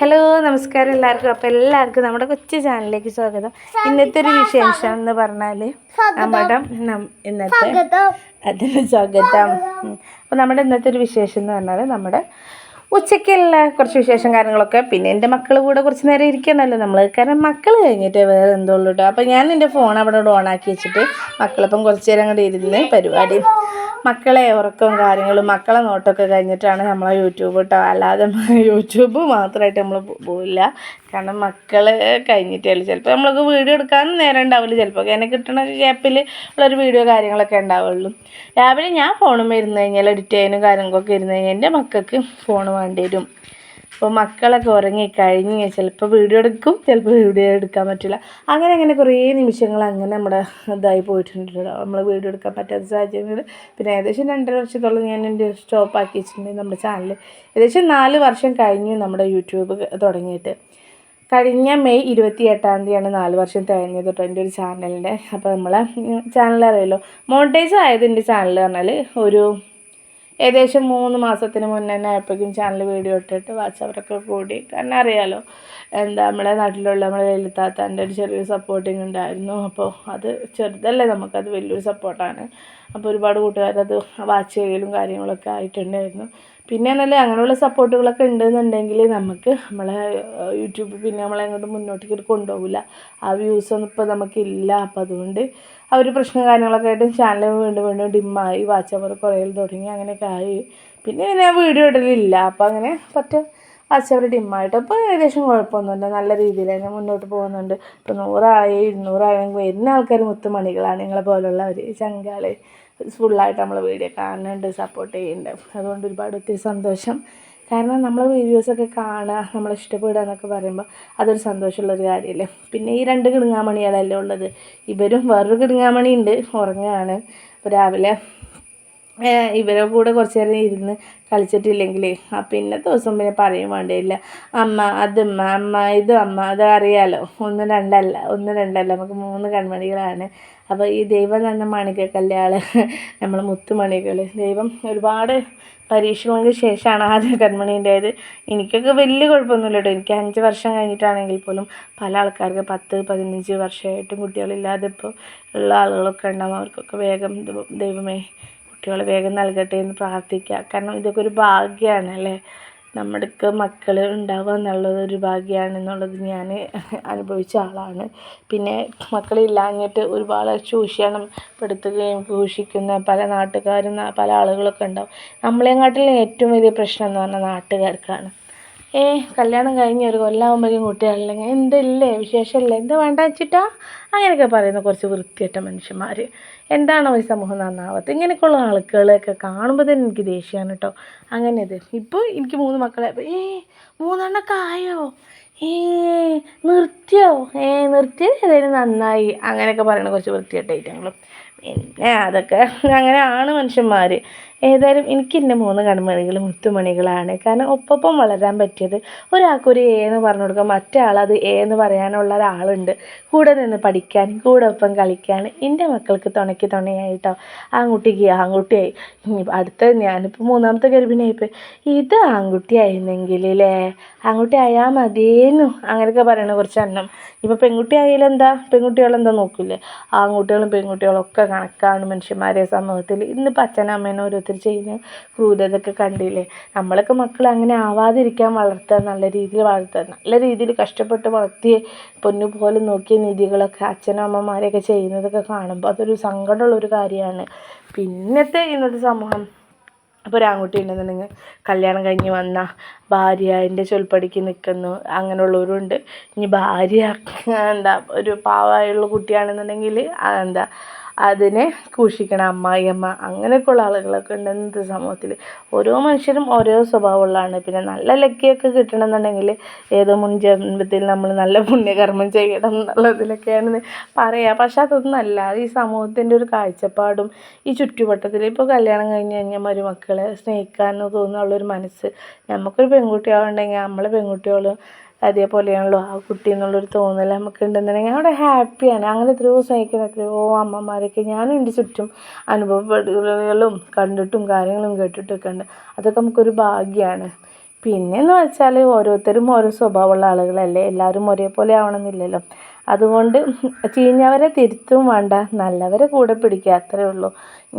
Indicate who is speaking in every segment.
Speaker 1: Hello നമസ്കാരം എല്ലാവർക്കും. അപ്പോൾ എല്ലാവർക്കും നമ്മുടെ കൊച്ചു ചാനലിലേക്ക് സ്വാഗതം. ഇന്നത്തെ ഒരു വിശേഷം എന്ന് പറഞ്ഞാൽ നമ്മുടെ ഇന്നത്തെ അതിന് സ്വാഗതം. അപ്പോൾ നമ്മുടെ ഇന്നത്തെ ഒരു വിശേഷം എന്ന് പറഞ്ഞാൽ നമ്മുടെ ഉച്ചയ്ക്കുള്ള കുറച്ച് വിശേഷം കാര്യങ്ങളൊക്കെ. പിന്നെ എന്റെ മക്കൾ കൂടെ കുറച്ച് നേരം ഇരിക്കണമല്ലോ നമ്മൾ കാരണം മക്കൾ കഴിഞ്ഞിട്ട് വേറെ എന്തോ ഉള്ളൂ കേട്ടോ അപ്പോൾ ഞാൻ എന്റെ ഫോൺ അവിടെ ഓൺ ആക്കി വെച്ചിട്ട് മക്കളപ്പം കുറച്ച് നേരം കൂടെ ഇരുന്ന് പരിപാടി. മക്കളെ ഉറക്കവും കാര്യങ്ങളും മക്കളെ നോട്ടമൊക്കെ കഴിഞ്ഞിട്ടാണ് നമ്മൾ യൂട്യൂബ് കേട്ടോ അല്ലാതെ യൂട്യൂബ് മാത്രമായിട്ട് നമ്മൾ പോവില്ല. കാരണം മക്കൾ കഴിഞ്ഞിട്ടേ ചിലപ്പോൾ നമ്മൾക്ക് വീഡിയോ എടുക്കാനും നേരം ഉണ്ടാവില്ല. ചിലപ്പോൾ എന്നെ കിട്ടുന്ന ഗ്യാപ്പിൽ ഉള്ളൊരു വീഡിയോ കാര്യങ്ങളൊക്കെ ഉണ്ടാവുള്ളൂ. രാവിലെ ഞാൻ ഫോണും ഇരുന്ന് കഴിഞ്ഞാൽ എഡിറ്റ് ചെയ്യാനും കാര്യങ്ങളൊക്കെ ഇരുന്ന് കഴിഞ്ഞാൽ എന്റെ മക്കൾക്ക് ഫോൺ വേണ്ടി വരും. അപ്പോൾ മക്കളൊക്കെ ഉറങ്ങിക്കഴിഞ്ഞ് ചിലപ്പോൾ വീഡിയോ എടുക്കും ചിലപ്പോൾ വീഡിയോ എടുക്കാൻ പറ്റില്ല. അങ്ങനെ അങ്ങനെ കുറേ നിമിഷങ്ങൾ അങ്ങനെ നമ്മുടെ ഇതായി പോയിട്ടുണ്ട് നമ്മൾ വീഡിയോ എടുക്കാൻ പറ്റാത്ത സാഹചര്യങ്ങൾ പിന്നെ ഏകദേശം രണ്ടര വർഷത്തോളം ഞാൻ എന്റെ സ്റ്റോപ്പ് ആക്കി വെച്ചിട്ടുണ്ട് നമ്മുടെ ചാനൽ ഏകദേശം നാല് വർഷം കഴിഞ്ഞു നമ്മുടെ യൂട്യൂബ് തുടങ്ങിയിട്ട്. കഴിഞ്ഞ മെയ് ഇരുപത്തി എട്ടാം തീയതിയാണ് നാല് വർഷം തികഞ്ഞത് കേട്ടോ എന്റെ ഒരു ചാനലിന്റെ അപ്പോൾ നമ്മളെ ചാനൽ അറിയാലോ. മോണിറ്റൈസ് ആയത് എന്റെ ചാനൽ പറഞ്ഞാൽ ഒരു ഏകദേശം മൂന്ന് മാസത്തിന് മുന്നേ തന്നെ ആയപ്പോഴേക്കും ചാനൽ വീഡിയോ ഇട്ടിട്ട് വാട്സവറൊക്കെ കൂടി. കാരണം അറിയാലോ എന്താ നമ്മുടെ നാട്ടിലുള്ള നമ്മുടെ ലളിതാത്താന്റെ ഒരു ചെറിയൊരു സപ്പോർട്ടിങ് ഉണ്ടായിരുന്നു. അപ്പോൾ അത് ചെറുതല്ലേ നമുക്കത് വലിയൊരു സപ്പോർട്ടാണ് അപ്പോൾ ഒരുപാട് കൂട്ടുകാരത് വാച്ച് ചെയ്യലും കാര്യങ്ങളൊക്കെ ആയിട്ടുണ്ടായിരുന്നു. പിന്നെ എന്നല്ല അങ്ങനെയുള്ള സപ്പോർട്ടുകളൊക്കെ ഉണ്ടെന്നുണ്ടെങ്കിൽ നമുക്ക് നമ്മളെ യൂട്യൂബ് പിന്നെ നമ്മളെ അങ്ങോട്ട് മുന്നോട്ടേക്ക് കൊണ്ടുപോകില്ല. ആ വ്യൂസ് ഒന്നും ഇപ്പോൾ നമുക്കില്ല. അപ്പോൾ അതുകൊണ്ട് ആ ഒരു പ്രശ്നം കാര്യങ്ങളൊക്കെ ആയിട്ട് ചാനൽ വീണ്ടും വീണ്ടും ഡിമ്മായി വാച്ച് അവർ കുറയൽ തുടങ്ങി അങ്ങനെയൊക്കെ ആയി. പിന്നെ ഞാൻ വീഡിയോ ഇടലില്ല. അപ്പോൾ അങ്ങനെ പറ്റും വാച്ച് അവർ ഡിമ്മായിട്ട് അപ്പോൾ ഏകദേശം കുഴപ്പമൊന്നുമില്ല. നല്ല രീതിയിൽ തന്നെ മുന്നോട്ട് പോകുന്നുണ്ട്. ഇപ്പോൾ നൂറായി ഇരുന്നൂറായി വരുന്ന ആൾക്കാർ മുത്തുമണികളാണ്. നിങ്ങളെ പോലുള്ളവർ ചങ്കാൾ ഫുള്ളായിട്ട് നമ്മൾ വീഡിയോ കാണുന്നുണ്ട് സപ്പോർട്ട് ചെയ്യുന്നുണ്ട്. അതുകൊണ്ട് ഒരുപാട് ഒത്തിരി സന്തോഷം. കാരണം നമ്മൾ വീഡിയോസൊക്കെ കാണുക നമ്മൾ ഇഷ്ടപ്പെടുക എന്നൊക്കെ പറയുമ്പോൾ അതൊരു സന്തോഷമുള്ളൊരു കാര്യമല്ലേ പിന്നെ ഈ രണ്ട് കിടുങ്ങാമണികളല്ലേ ഉള്ളത്. ഇവരും വേറൊരു കിടുങ്ങാമണി ഉണ്ട് ഉറങ്ങുകയാണ്. അപ്പോൾ രാവിലെ ഇവരെ കൂടെ കുറച്ച് നേരം ഇരുന്ന് കളിച്ചിട്ടില്ലെങ്കിൽ ആ പിന്നെ ദിവസം പിന്നെ പറയും വേണ്ടിയില്ല. അമ്മ അതമ്മ അമ്മ ഇത് അമ്മ അത് അറിയാലോ. ഒന്ന് രണ്ടല്ല ഒന്ന് രണ്ടല്ല നമുക്ക് മൂന്ന് കൺമണികളാണ്. അപ്പോൾ ഈ ദൈവം തന്ന മാണിക്കക്കല്യാൾ നമ്മൾ മുത്തുമണികൾ ദൈവം ഒരുപാട് പരീക്ഷകൾക്ക് ശേഷമാണ് ആദ്യ ഉണ്ടായത് എനിക്കൊക്കെ വലിയ കുഴപ്പമൊന്നുമില്ല കേട്ടോ. എനിക്ക് അഞ്ച് വർഷം കഴിഞ്ഞിട്ടാണെങ്കിൽ പോലും പല ആൾക്കാർക്ക് പത്ത് പതിനഞ്ച് വർഷമായിട്ടും കുട്ടികളില്ലാതെ ഇപ്പോൾ ഉള്ള ആളുകളൊക്കെ ഉണ്ടാകും അവർക്കൊക്കെ വേഗം ദൈവമേ കുട്ടികൾ വേഗം നൽകട്ടെ എന്ന് പ്രാർത്ഥിക്കുക കാരണം ഇതൊക്കെ ഒരു ഭാഗ്യമാണ് അല്ലേ? നമ്മുടെയൊക്കെ മക്കൾ ഉണ്ടാവുക എന്നുള്ളത് ഒരു ഭാഗ്യമാണ് എന്നുള്ളത് ഞാൻ അനുഭവിച്ച ആളാണ്. പിന്നെ മക്കളില്ലാഞ്ഞിട്ട് ഒരുപാട് ചൂഷണം പെടുത്തുകയും ക്രൂശിക്കുന്ന പല നാട്ടുകാരും പല ആളുകളൊക്കെ ഉണ്ടാവും. നമ്മളെക്കാട്ടിലും ഏറ്റവും വലിയ പ്രശ്നം എന്ന് പറഞ്ഞാൽ നാട്ടുകാർക്കാണ്. ഏ കല്യാണം കഴിഞ്ഞ് ഒരു കൊല്ലാകുമ്പോഴേക്കും കുട്ടികളില്ലെങ്കിൽ എന്തല്ലേ വിശേഷമല്ലേ? എന്ത് വേണ്ട വെച്ചിട്ടാ അങ്ങനെയൊക്കെ പറയുന്ന കുറച്ച് വൃത്തികെട്ട മനുഷ്യന്മാർ എന്താണോ ഈ സമൂഹം നന്നാവാത്തത് ഇങ്ങനെയൊക്കെയുള്ള ആളുകളെയൊക്കെ കാണുമ്പോൾ തന്നെ എനിക്ക് ദേഷ്യമാണ് കേട്ടോ അങ്ങനെ ഇത് ഇപ്പോൾ എനിക്ക് മൂന്ന് മക്കളെ. ഏ മൂന്നെണ്ണൊക്കെ ആയോ? ഏ നിർത്തിയോ? ഏ നിർത്തിയത് ഏതായാലും നന്നായി. അങ്ങനെയൊക്കെ പറയുന്ന കുറച്ച് വൃത്തികെട്ട ഐറ്റങ്ങളും. പിന്നെ അതൊക്കെ അങ്ങനെയാണ് മനുഷ്യന്മാർ ഏതായാലും എനിക്ക് എന്റെ മൂന്ന് കൺമണികൾ മുത്തുമണികളാണ്. കാരണം ഒപ്പം വളരാൻ പറ്റിയത് ഒരാൾക്കൊരു എ എന്ന് പറഞ്ഞു കൊടുക്കാം മറ്റേ അത് എ എന്ന് പറയാനുള്ള ഒരാളുണ്ട്. കൂടെ നിന്ന് പഠിക്കാൻ കൂടെ ഒപ്പം കളിക്കാൻ. എന്റെ മക്കൾക്ക് തുണയ്ക്ക് തുണയായിട്ടോ? ആൺകുട്ടിക്ക് ആൺകുട്ടിയായി. അടുത്ത ഞാനിപ്പോൾ മൂന്നാമത്തെ ഗർഭിണിയായിപ്പോയി. ഇത് ആൺകുട്ടിയായിരുന്നെങ്കിൽ അല്ലേ ആൺകുട്ടി ആയാൽ മതിയേന്നു അങ്ങനെയൊക്കെ പറയണ കുറച്ച് എണ്ണം. ഇപ്പോൾ പെൺകുട്ടി ആയാലും എന്താ? പെൺകുട്ടികളെന്താ നോക്കില്ലേ ആൺകുട്ടികളും പെൺകുട്ടികളും ഒക്കെ കണക്കാണ് മനുഷ്യന്മാരെ സമൂഹത്തിൽ. ഇന്നിപ്പോൾ അച്ഛനും അമ്മേനും ഓരോരുത്തർ ചെയ്യുന്ന ക്രൂരതൊക്കെ കണ്ടില്ലേ? നമ്മളൊക്കെ മക്കൾ അങ്ങനെ ആവാതിരിക്കാൻ വളർത്തുക നല്ല രീതിയിൽ വളർത്തുക നല്ല രീതിയിൽ കഷ്ടപ്പെട്ട് വളർത്തി പൊന്നു പോലെ നോക്കിയ നിധികളൊക്കെ അച്ഛനും അമ്മമാരെയൊക്കെ ചെയ്യുന്നതൊക്കെ കാണുമ്പോൾ അതൊരു സങ്കടമുള്ളൊരു കാര്യമാണ്. പിന്നത്തെ ഇന്നത്തെ സമൂഹം അപ്പോൾ ഒരു ആൺകുട്ടി ഉണ്ടെന്നുണ്ടെങ്കിൽ കല്യാണം കഴിഞ്ഞ് വന്ന ഭാര്യ എന്റെ ചൊൽപ്പടിക്ക് നിൽക്കുന്നു അങ്ങനെയുള്ളവരുണ്ട്. ഇനി ഭാര്യ എന്താ ഒരു പാവമായുള്ള കുട്ടിയാണെന്നുണ്ടെങ്കിൽ എന്താ അതിനെ സൂക്ഷിക്കണം അമ്മായിയമ്മ അങ്ങനെയൊക്കെയുള്ള ആളുകളൊക്കെ ഉണ്ട് ഇന്നത്തെ സമൂഹത്തിൽ ഓരോ മനുഷ്യരും ഓരോ സ്വഭാവമുള്ളതാണ്. പിന്നെ നല്ല ലക്കിയൊക്കെ കിട്ടണമെന്നുണ്ടെങ്കിൽ ഏതോ മുൻ ജന്മത്തിൽ നമ്മൾ നല്ല പുണ്യകർമ്മം ചെയ്യണം എന്നുള്ളതിലൊക്കെയാണ് പറയുക പക്ഷെ അതൊന്നല്ല ഈ സമൂഹത്തിന്റെ ഒരു കാഴ്ചപ്പാടും ഈ ചുറ്റുവട്ടത്തിൽ ഇപ്പോൾ കല്യാണം കഴിഞ്ഞ് കഴിഞ്ഞാൽ മരുമക്കളെ സ്നേഹിക്കാനോ തോന്നുന്നുള്ളൊരു മനസ്സ്. നമുക്കൊരു പെൺകുട്ടികളുണ്ടെങ്കിൽ നമ്മളെ പെൺകുട്ടികളും അതേപോലെയാണല്ലോ ആ കുട്ടി എന്നുള്ളൊരു തോന്നൽ നമുക്ക് ഉണ്ടെന്നുണ്ടെങ്കിൽ അവിടെ ഹാപ്പിയാണ്. അങ്ങനെ എത്രയോ സ്നേഹിക്കുന്ന എത്രയോ അമ്മമാരൊക്കെ ഞാനും എന്റെ ചുറ്റും അനുഭവപ്പെടുകളും കണ്ടിട്ടും കാര്യങ്ങളും കേട്ടിട്ടൊക്കെ ഉണ്ട്. അതൊക്കെ നമുക്കൊരു ഭാഗ്യമാണ് പിന്നെയെന്ന് വെച്ചാൽ ഓരോരുത്തരും ഓരോ സ്വഭാവമുള്ള ആളുകളല്ലേ? എല്ലാവരും ഒരേപോലെ ആവണമെന്നില്ലല്ലോ. അതുകൊണ്ട് ചീഞ്ഞവരെ തിരുത്തും വേണ്ട. നല്ലവരെ കൂടെ പിടിക്കുക അത്രേ ഉള്ളൂ.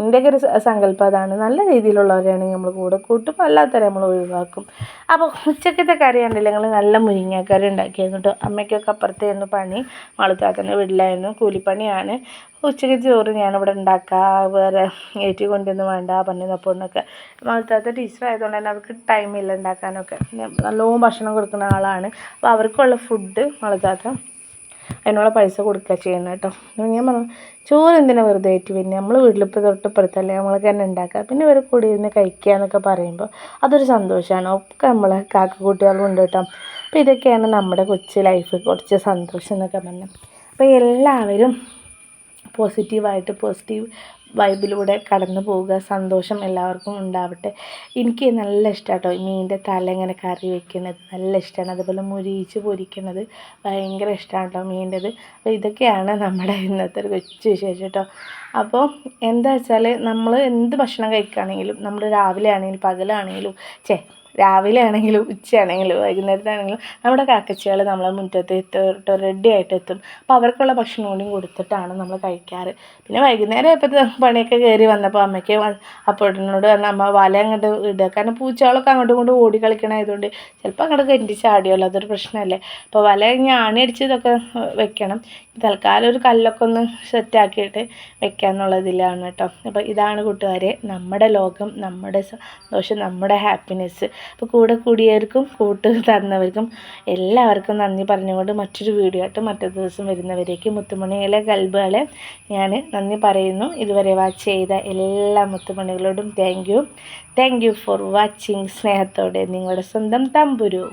Speaker 1: എന്റെയൊക്കെ ഒരു സങ്കല്പം അതാണ്. നല്ല രീതിയിലുള്ളവരെയാണെങ്കിൽ നമ്മൾ കൂടെ. കൂട്ടും അല്ലാത്തവരെ നമ്മൾ ഒഴിവാക്കും. അപ്പോൾ ഉച്ചക്കത്തെ കറി ഉണ്ടല്ലോ ഞങ്ങൾ നല്ല മുരിങ്ങക്കറി ഉണ്ടാക്കിയിരുന്നു കേട്ടോ അമ്മയ്ക്കൊക്കെ അപ്പുറത്തേന്ന് പണി. മാളുത്താത്തന്റെ വീട്ടിലായിരുന്നു. കൂലിപ്പണിയാണ്. ഉച്ചയ്ക്ക് ചോറ് ഞാനിവിടെ ഉണ്ടാക്കുക വേറെ ഏറ്റി കൊണ്ടൊന്നും വേണ്ട. തപ്പോന്നൊക്കെ മാളുത്താത്ത ടീച്ചർ ആയതുകൊണ്ട് തന്നെ അവർക്ക് ടൈമില്ല ഉണ്ടാക്കാനൊക്കെ. നല്ലോണം ഭക്ഷണം കൊടുക്കുന്ന ആളാണ്. അപ്പോൾ അവർക്കുള്ള ഫുഡ് മാളുത്താത്ത അതിനുള്ള പൈസ കൊടുക്കുക ചെയ്യണം കേട്ടോ ഞാൻ പറഞ്ഞു ചോറ് എന്തിനാ വെറുതെ ആയിട്ട് പിന്നെ നമ്മൾ വീട്ടിലിപ്പോൾ തൊട്ടപ്പുറത്തല്ലേ നമ്മളൊക്കെ തന്നെ ഉണ്ടാക്കുക പിന്നെ ഇവർ കൂടി ഇരുന്ന് കഴിക്കുക എന്നൊക്കെ പറയുമ്പോൾ അതൊരു സന്തോഷമാണ് ഒക്കെ നമ്മളെ കാക്കക്കുട്ടികളും ഉണ്ട് കേട്ടോ അപ്പോൾ ഇതൊക്കെയാണ് നമ്മുടെ കൊച്ചു ലൈഫ് കുറച്ച് സന്തോഷം എന്നൊക്കെ പറഞ്ഞത് അപ്പോൾ എല്ലാവരും പോസിറ്റീവായിട്ട് പോസിറ്റീവ് വൈബിലൂടെ കടന്നു പോവുക സന്തോഷം എല്ലാവർക്കും ഉണ്ടാവട്ടെ. എനിക്ക് നല്ല ഇഷ്ടമാണ് കേട്ടോ മീനിന്റെ തല ഇങ്ങനെ കറി വെക്കുന്നത്. നല്ല ഇഷ്ടമാണ് അതുപോലെ മുരിയിച്ച് പൊരിക്കുന്നത് ഭയങ്കര ഇഷ്ടമാണ് കേട്ടോ മീന്റെത് അപ്പോൾ ഇതൊക്കെയാണ് നമ്മുടെ ഇന്നത്തെ ഒരു കൊച്ചു വിശേഷം കേട്ടോ. അപ്പോൾ എന്താ വെച്ചാൽ നമ്മൾ എന്ത് ഭക്ഷണം കഴിക്കുകയാണെങ്കിലും നമ്മൾ രാവിലെ ആണെങ്കിലും പകലാണെങ്കിലും ചേ രാവിലെ ആണെങ്കിലും ഉച്ചയാണെങ്കിലും വൈകുന്നേരത്താണെങ്കിലും നമ്മുടെ കാക്കച്ചികൾ നമ്മളെ മുറ്റത്ത് എത്തും റെഡി ആയിട്ട് എത്തും. അപ്പോൾ അവർക്കുള്ള ഭക്ഷണം കൂടിയും കൊടുത്തിട്ടാണ് നമ്മൾ കഴിക്കാറ്. പിന്നെ വൈകുന്നേരം ആയപ്പോൾ പണിയൊക്കെ കയറി വന്നപ്പോൾ അമ്മയ്ക്ക് അപ്പോഴിനോട് വന്ന അമ്മ വല അങ്ങോട്ട് ഇടുക കാരണം പൂച്ചകളൊക്കെ അങ്ങോട്ടും ഇങ്ങോട്ടും ഓടി കളിക്കണമായതുകൊണ്ട് ചിലപ്പോൾ അങ്ങോട്ട് കെട്ടി ചാടിയല്ലോ അതൊരു പ്രശ്നമല്ലേ അപ്പോൾ വല ഞാണി അടിച്ച് ഇതൊക്കെ വെക്കണം. തൽക്കാലം ഒരു കല്ലൊക്കെ ഒന്ന് സെറ്റാക്കിയിട്ട് വെക്കാന്നുള്ളതിലാണ് കേട്ടോ. അപ്പോൾ ഇതാണ് കൂട്ടുകാരെ നമ്മുടെ ലോകം നമ്മുടെ സന്തോഷം നമ്മുടെ ഹാപ്പിനെസ് അപ്പോൾ കൂടെ കൂടിയവർക്കും കൂട്ട് തന്നവർക്കും എല്ലാവർക്കും നന്ദി പറഞ്ഞുകൊണ്ട് മറ്റൊരു വീഡിയോ ആയിട്ട് മറ്റൊരു ദിവസം വരുന്നവരേക്ക് മുത്തുമണിയിലെ കൽബുകളെ ഞാൻ നന്ദി പറയുന്നു. ഇതുവരെ വാച്ച് ചെയ്ത എല്ലാ മുത്തുമണികളോടും thank you thank you for watching സ്നേഹത്തോടെ നിങ്ങളുടെ സ്വന്തം തമ്പുരു.